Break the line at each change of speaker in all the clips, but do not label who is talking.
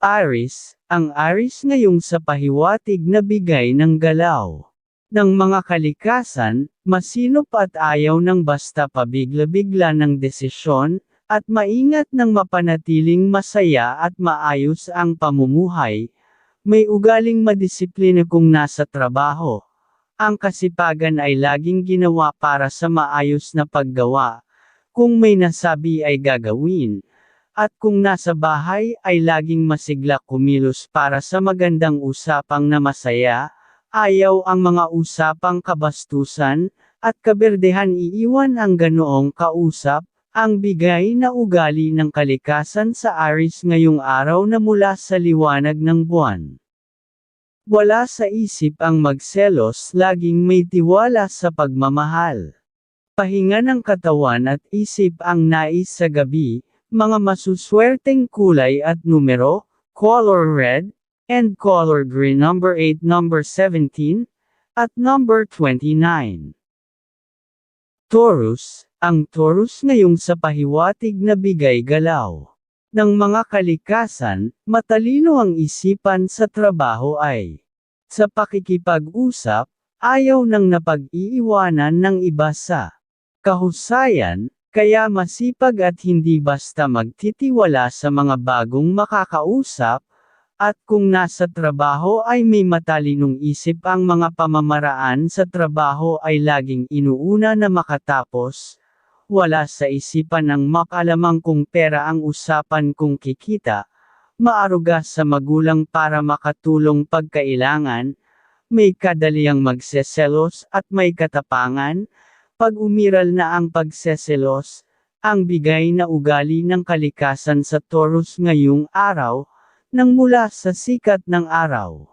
Aris, ang Aris ngayong sa pahiwatig na bigay ng galaw. Ng mga kalikasan, masinop at ayaw ng basta pabigla-bigla ng desisyon, at maingat ng mapanatiling masaya at maayos ang pamumuhay, may ugaling madisiplina kung nasa trabaho. Ang kasipagan ay laging ginawa para sa maayos na paggawa, kung may nasabi ay gagawin, at kung nasa bahay ay laging masigla kumilos para sa magandang usapang na masaya, ayaw ang mga usapang kabastusan, at kaberdehan iiwan ang ganoong kausap, ang bigay na ugali ng kalikasan sa Aris ngayong araw na mula sa liwanag ng buwan. Wala sa isip ang magselos laging may tiwala sa pagmamahal. Pahinga ng katawan at isip ang nais sa gabi, mga masuswerteng kulay at numero, color red, and color green number 8 number 17, at number 29. Taurus, ang Taurus ngayong sa pahiwatig na bigay galaw. Ng mga kalikasan, matalino ang isipan sa trabaho ay. Sa pakikipag-usap, ayaw nang napag-iiwanan ng iba sa kahusayan, kaya masipag at hindi basta magtitiwala sa mga bagong makakausap, at kung nasa trabaho ay may matalinong isip ang mga pamamaraan sa trabaho ay laging inuuna na makatapos, wala sa isipan ng makalamang kung pera ang usapan kung kikita, maaruga sa magulang para makatulong pagkailangan, may kadaliang magseselos at may katapangan, pag umiral na ang pagseselos, ang bigay na ugali ng kalikasan sa Taurus ngayong araw, nang mula sa sikat ng araw.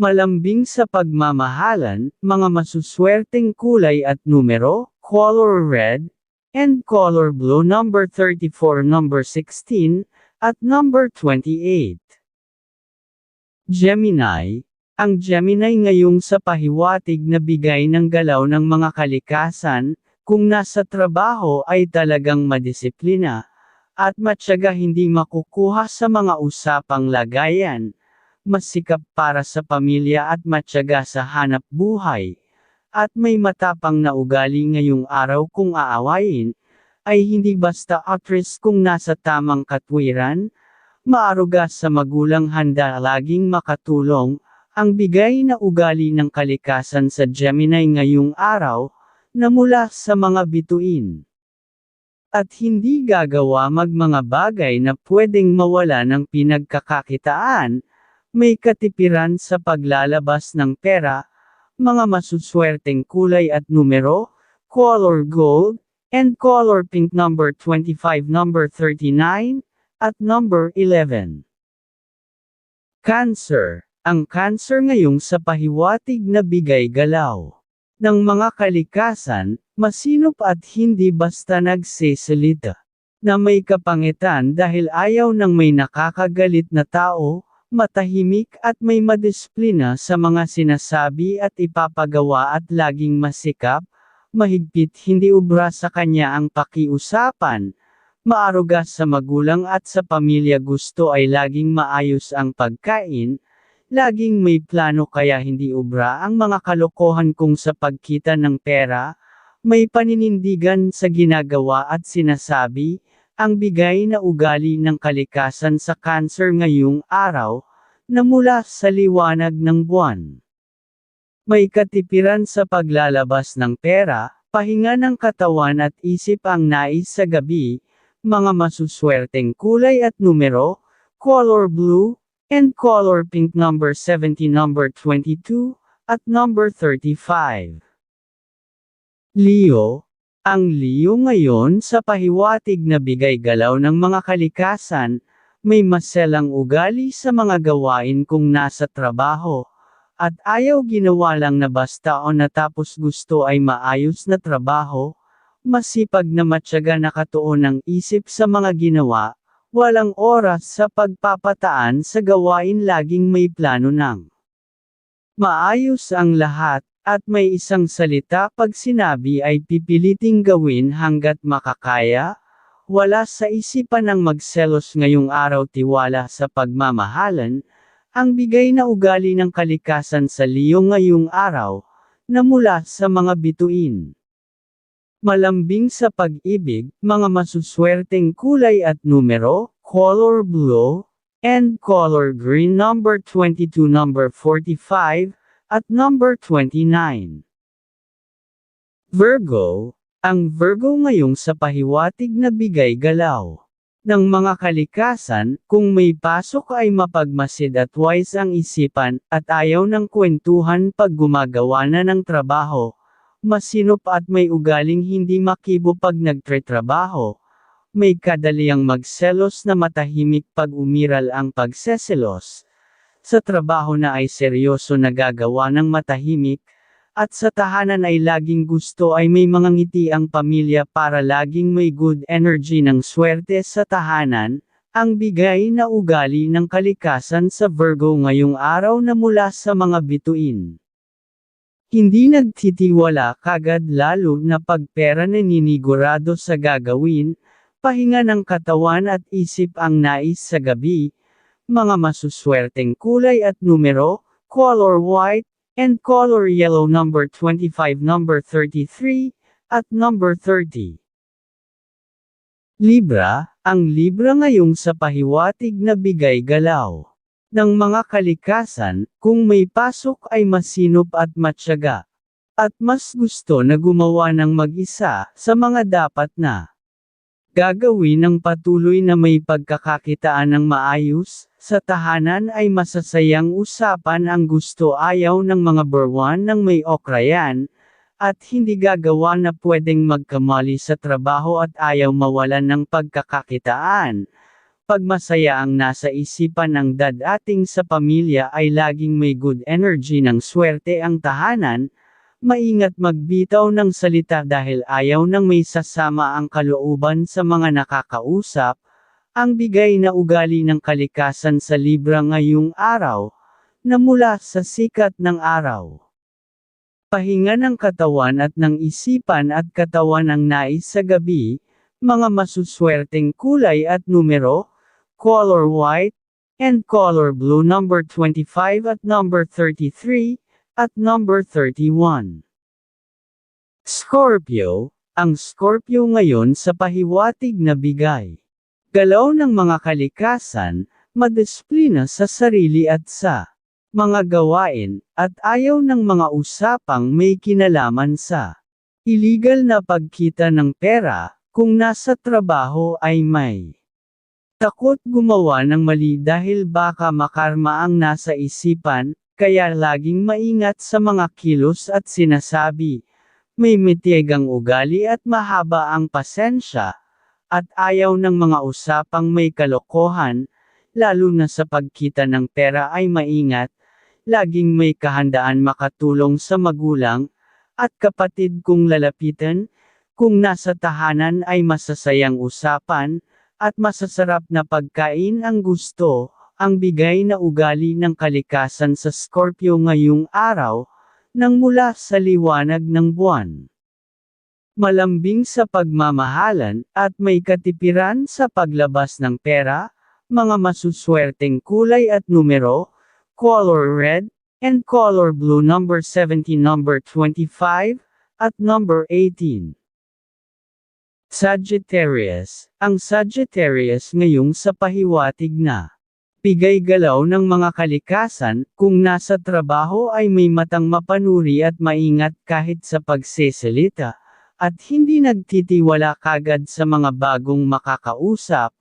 Malambing sa pagmamahalan, mga masuswerteng kulay at numero, color red, and color blue number 34 number 16, at number 28. Gemini, ang Gemini ngayong sa pahiwatig na bigay ng galaw ng mga kalikasan, kung nasa trabaho ay talagang madisiplina, at matyaga hindi makukuha sa mga usapang lagayan, masikap para sa pamilya at matyaga sa hanap buhay, at may matapang na ugali ngayong araw kung aawayin, ay hindi basta actress kung nasa tamang katwiran, maaruga sa magulang handa laging makatulong, ang bigay na ugali ng kalikasan sa Gemini ngayong araw, na mula sa mga bituin. At hindi gagawa mag mga bagay na pwedeng mawala ng pinagkakakitaan, may katipiran sa paglalabas ng pera, mga masuswerteng kulay at numero, color gold, and color pink number 25 number 39, at number 11. Cancer ang cancer ngayong sa pahiwatig na bigay galaw. Ng mga kalikasan, masinop at hindi basta nagsisalita. Na may kapangitan dahil ayaw ng may nakakagalit na tao, matahimik at may madisiplina sa mga sinasabi at ipapagawa at laging masikap, mahigpit hindi ubra sa kanya ang pakiusapan, maaruga sa magulang at sa pamilya gusto ay laging maayos ang pagkain, Laging may plano kaya hindi ubra ang mga kalokohan kung sa pagkita ng pera, may paninindigan sa ginagawa at sinasabi, ang bigay na ugali ng kalikasan sa cancer ngayong araw, na mula sa liwanag ng buwan. May katipiran sa paglalabas ng pera, pahinga ng katawan at isip ang nais sa gabi, mga masuswerteng kulay at numero, color blue, and color pink number 70 number 22, at number 35. Leo, ang Leo ngayon sa pahiwatig na bigay galaw ng mga kalikasan, may maselang ugali sa mga gawain kung nasa trabaho, at ayaw ginawa lang na basta o natapos gusto ay maayos na trabaho, masipag na matyaga nakatuon ng isip sa mga ginawa, Walang oras sa pagpapataan sa gawain laging may plano ng maayos ang lahat, at may isang salita pag sinabi ay pipiliting gawin hanggat makakaya, wala sa isipan ng magselos ngayong araw tiwala sa pagmamahalan, ang bigay na ugali ng kalikasan sa Leo ngayong araw, na mula sa mga bituin. Malambing sa pag-ibig, mga masuswerteng kulay at numero, color blue, and color green number 22 number 45, at number 29. Virgo, ang Virgo ngayong sa pahiwatig na bigay galaw ng mga kalikasan, kung may pasok ay mapagmasid at wise ang isipan, at ayaw ng kwentuhan pag gumagawa na ng trabaho, masinop at may ugaling hindi makibo pag nagtre-trabaho, may kadaliang magselos na matahimik pag umiral ang pagseselos, sa trabaho na ay seryoso na gagawa ng matahimik, at sa tahanan ay laging gusto ay may mga ngiti ang pamilya para laging may good energy ng swerte sa tahanan, ang bigay na ugali ng kalikasan sa Virgo ngayong araw na mula sa mga bituin. Hindi nagtitiwala kagad lalo na pagpera naninigurado sa gagawin, pahinga ng katawan at isip ang nais sa gabi, mga masuswerteng kulay at numero, color white, and color yellow number 25 number 33, at number 30. Libra, ang Libra ngayong sa pahiwatig na bigay galaw ng mga kalikasan, kung may pasok ay masinop at matyaga. At mas gusto na gumawa ng mag-isa sa mga dapat na gagawin ng patuloy na may pagkakakitaan ng maayos, sa tahanan ay masasayang usapan ang gusto ayaw ng mga berwan ng may okrayan, at hindi gagawa na pwedeng magkamali sa trabaho at ayaw mawalan ng pagkakakitaan. Pag masaya ang nasa isipan ng dadating sa pamilya ay laging may good energy ng swerte ang tahanan, Maingat magbitaw ng salita dahil ayaw nang may sasama ang kalooban sa mga nakakausap, ang bigay na ugali ng kalikasan sa Libra ngayong araw, na mula sa sikat ng araw. Pahinga ng katawan at ng isipan at katawan ang nais sa gabi, mga masuswerteng kulay at numero, color white, and color blue number 25 at number 33, at number 31. Scorpio, ang Scorpio ngayon sa pahiwatig na bigay. Galaw ng mga kalikasan, madisiplina sa sarili at sa mga gawain, at ayaw ng mga usapang may kinalaman sa illegal na pagkita ng pera, kung nasa trabaho ay may takot gumawa ng mali dahil baka makarma ang nasa isipan, kaya laging maingat sa mga kilos at sinasabi. May mitigang ugali at mahaba ang pasensya, at ayaw ng mga usapang may kalokohan, lalo na sa pagkita ng pera ay maingat, laging may kahandaan makatulong sa magulang, at kapatid kung lalapitan, kung nasa tahanan ay masasayang usapan, at masasarap na pagkain ang gusto, ang bigay na ugali ng kalikasan sa Scorpio ngayong araw, nang mula sa liwanag ng buwan. Malambing sa pagmamahalan, at may katipiran sa paglabas ng pera, mga masuswerteng kulay at numero, color red, and color blue number 17 number 25, at number 18. Sagittarius, ang Sagittarius ngayong sa pahiwatig na Bigay galaw ng mga kalikasan, kung nasa trabaho ay may matang mapanuri at maingat kahit sa pagseselita, at hindi nagtitiwala kagad sa mga bagong makakausap,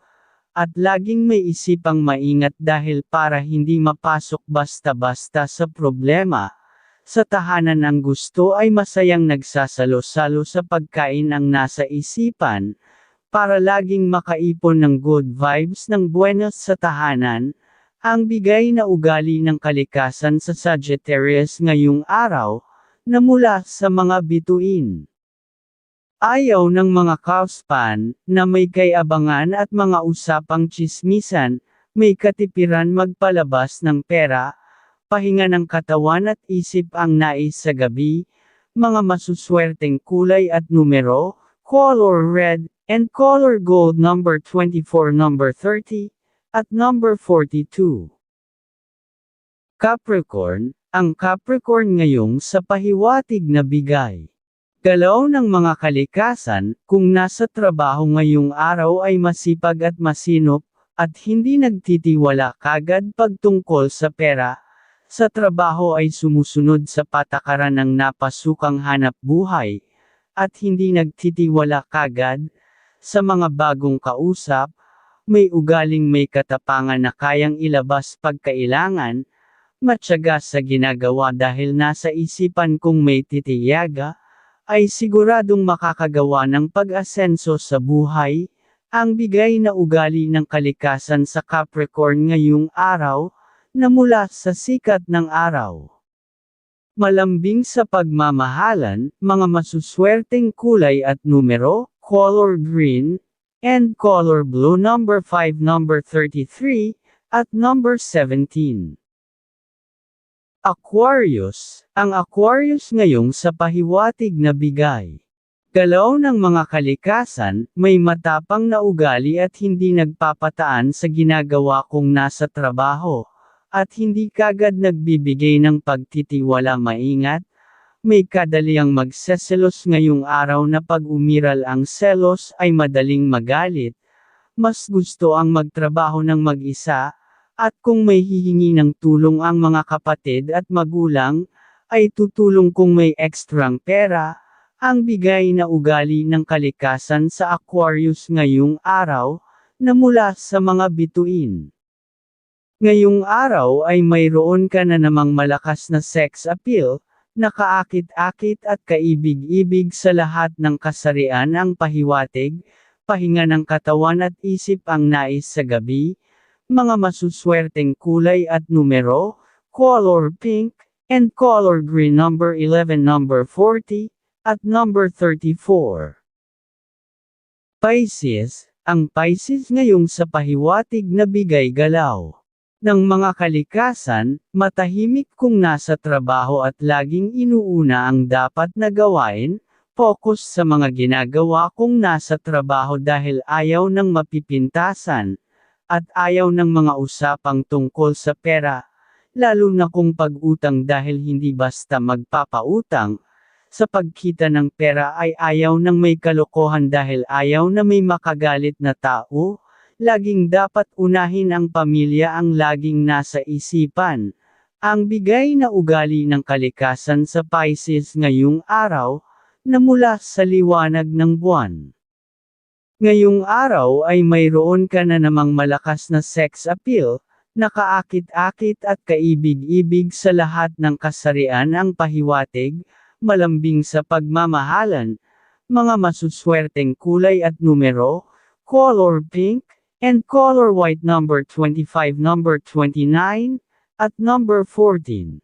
at laging may isipang maingat dahil para hindi mapasok basta-basta sa problema. Sa tahanan ang gusto ay masayang nagsasalo-salo sa pagkain ang nasa isipan, para laging makaipon ng good vibes ng buenas sa tahanan, ang bigay na ugali ng kalikasan sa Sagittarius ngayong araw, na mula sa mga bituin. Ayaw ng mga kauspan, na may kayabangan at mga usapang chismisan, may katipiran magpalabas ng pera, pahinga ng katawan at isip ang nais sa gabi, mga masuswerteng kulay at numero, color red, and color gold number 24 number 30, at number 42. Capricorn, ang Capricorn ngayong sa pahiwatig na bigay. Galaw ng mga kalikasan, kung nasa trabaho ngayong araw ay masipag at masinop, at hindi nagtitiwala kagad pagtungkol sa pera, sa trabaho ay sumusunod sa patakaran ng napasukang hanap buhay, at hindi nagtitiwala kagad, sa mga bagong kausap, may ugaling may katapangan na kayang ilabas pagkailangan, matyaga sa ginagawa dahil nasa isipan kung may titiyaga, ay siguradong makakagawa ng pag-asenso sa buhay, ang bigay na ugali ng kalikasan sa Capricorn ngayong araw, na mula sa sikat ng araw. Malambing sa pagmamahalan, mga masuswerteng kulay at numero, color green, and color blue number 5 number 33, at number 17. Aquarius, ang Aquarius ngayong sa pahiwatig na bigay. Galaw ng mga kalikasan, may matapang na ugali at hindi nagpapataan sa ginagawa kung nasa trabaho, at hindi kagad nagbibigay ng pagtitiwala maingat, may kadaliang magseselos ngayong araw na pag umiral ang selos ay madaling magalit, mas gusto ang magtrabaho ng mag-isa, at kung may hihingi ng tulong ang mga kapatid at magulang, ay tutulong kung may ekstrang pera, ang bigay na ugali ng kalikasan sa Aquarius ngayong araw, na mula sa mga bituin. Ngayong araw ay mayroon ka na namang malakas na sex appeal, nakaakit-akit at kaibig-ibig sa lahat ng kasarian ang pahiwatig, pahinga ng katawan at isip ang nais sa gabi, mga masuswerteng kulay at numero, color pink, and color green number 11 number 40, at number 34. Pisces, ang Pisces ngayong sa pahiwatig na bigay galaw. Ng mga kalikasan, matahimik kung nasa trabaho at laging inuuna ang dapat na gawain, focus sa mga ginagawa kung nasa trabaho dahil ayaw ng mapipintasan, at ayaw ng mga usapang tungkol sa pera, lalo na kung pag-utang dahil hindi basta magpapautang, sa pagkita ng pera ay ayaw ng may kalokohan dahil ayaw na may makagalit na tao, laging dapat unahin ang pamilya ang laging nasa isipan. Ang bigay na ugali ng kalikasan sa Pisces ngayong araw, na mula sa liwanag ng buwan. Ngayong araw ay mayroon ka na namang malakas na sex appeal, nakaakit-akit at kaibig-ibig sa lahat ng kasarian ang pahiwatig, malambing sa pagmamahalan, mga masuswerteng kulay at numero, color pink, and color white number 25 number 29, at number 14.